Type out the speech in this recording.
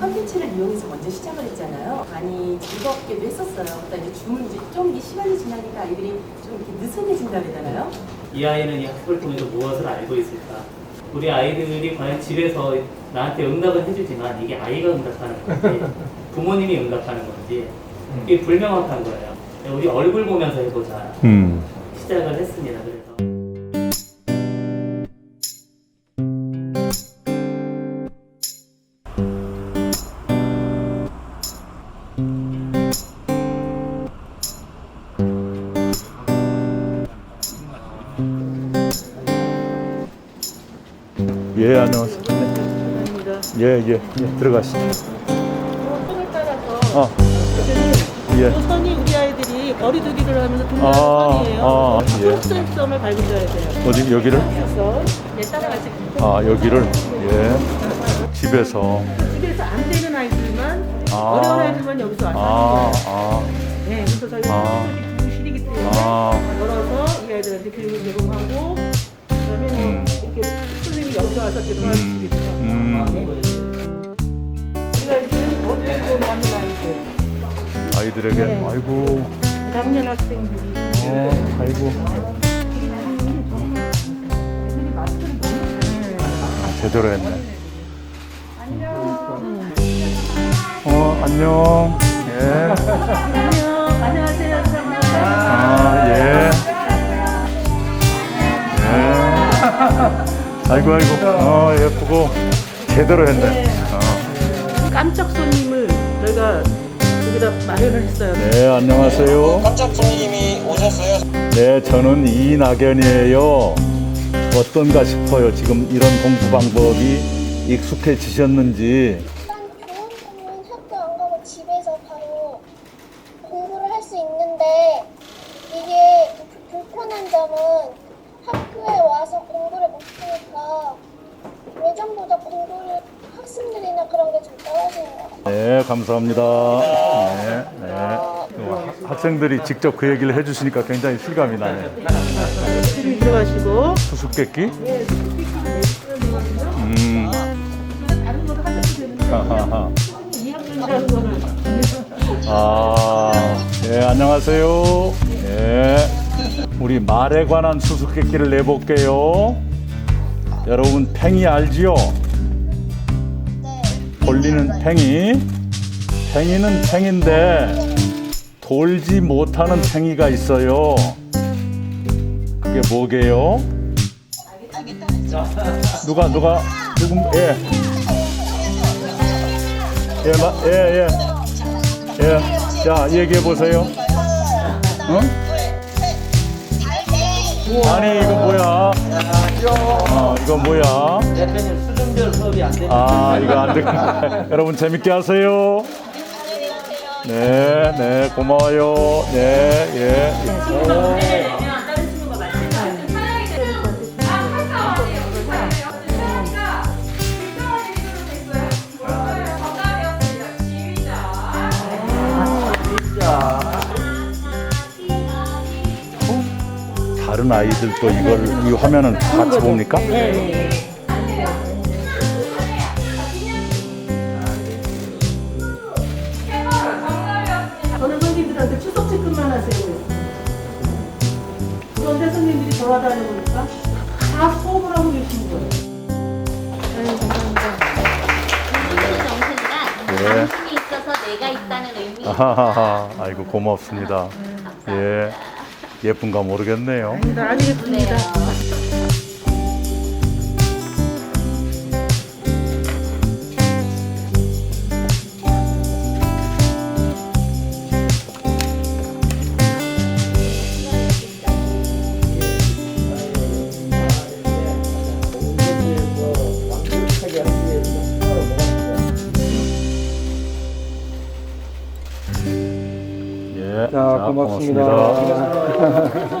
컨텐츠를 이용해서 먼저 시작을 했잖아요. 많이 즐겁게도 했었어요. 그러다 이제 이제 좀 이게 시간이 지나니까 아이들이 좀 이렇게 느슨해진다 그러잖아요. 이 아이는 이 학습을 통해서 무엇을 알고 있을까? 우리 아이들이 과연 집에서 나한테 응답을 해주지만 이게 아이가 응답하는 건지 부모님이 응답하는 건지 이게 불명확한 거예요. 우리 얼굴 보면서 해보자 음. 시작을 했습니다. 그래서 예, 안녕하세요. 예, 예, 예. 들어가시죠. 선을 따라서 어, 예. 이 선이 우리 아이들이 거리두기를 하면서 아, 선이에요. 아, 예. 초록색점을 밟으셔야 돼요. 어디, 여기를? 그래서 네, 따라가시고 아, 여기를? 예. 집에서. 집에서 안 되는 아이들만 아. 어려운 아이들만 여기서 와서 아, 하는 거예요. 아, 네, 그래서 저희가 아. 아. 교실이기 때문에 아. 열어서 이 아이들한테 교육을 제공하고 와서 제공할 수 음, 아이들, 아이들에게, 네. 아이고, 작년 학생들이 어, 아이고. 아, 제대로 했네. 어, 안녕. 예. 안녕, 안 아이고, 아이고. 어, 예쁘고. 제대로 했네. 어. 깜짝 손님을 저희가 여기다 마련을 했어요. 네, 안녕하세요. 깜짝 손님이 오셨어요. 네, 저는 이낙연이에요. 어떤가 싶어요. 지금 이런 공부 방법이 익숙해지셨는지. 일단 좋은 점은 학교 안 가고 집에서 바로 공부를 할 수 있는데 이게 부- 불편한 점은 학교에 와서 공부를 예전보다 공부를 학생들이나 그런 게 좀 떨어지는 것 같아요. 네, 감사합니다. 네, 네. 어, 학생들이 직접 그 얘기를 해주시니까 굉장히 실감이 나네요. 좀 들어가시고 수수께끼? 음. 다른 거를 하셔도 되는데 하하하. 2학년이라는 거는 아, 네, 안녕하세요. 네. 우리 말에 관한 수수께끼를 내볼게요. 여러분, 팽이 알지요? 돌리는 팽이. 팽이는 팽인데 돌지 못하는 팽이가 있어요. 그게 뭐게요? 누가 누가 누군 예. 예, 마, 예, 예. 예. 자, 얘기해 보세요. 응? 아니, 이거 뭐야? 어, 이거 뭐야? 대표님 수준별 수업이 안 되는 아, 이거 안 돼. 여러분 재밌게 하세요. 네, 네, 고마워요. 네, 예. 다른 아이들도 이걸 이 화면을 같이 봅니까? 저는 선생님들한테 출석 체크만 하세요. 그런데 선생님들이 돌아다니니까 다 수업을 하고 계시는 거예요. 네, 감사합니다. 선생님의 정신이란 예. 당신이 있어서 내가 있다는 의미. 아하하하, 아이고 고맙습니다. 예, 예쁜가 모르겠네요. 네, 알겠습니다. 자, 고맙습니다. 고맙습니다.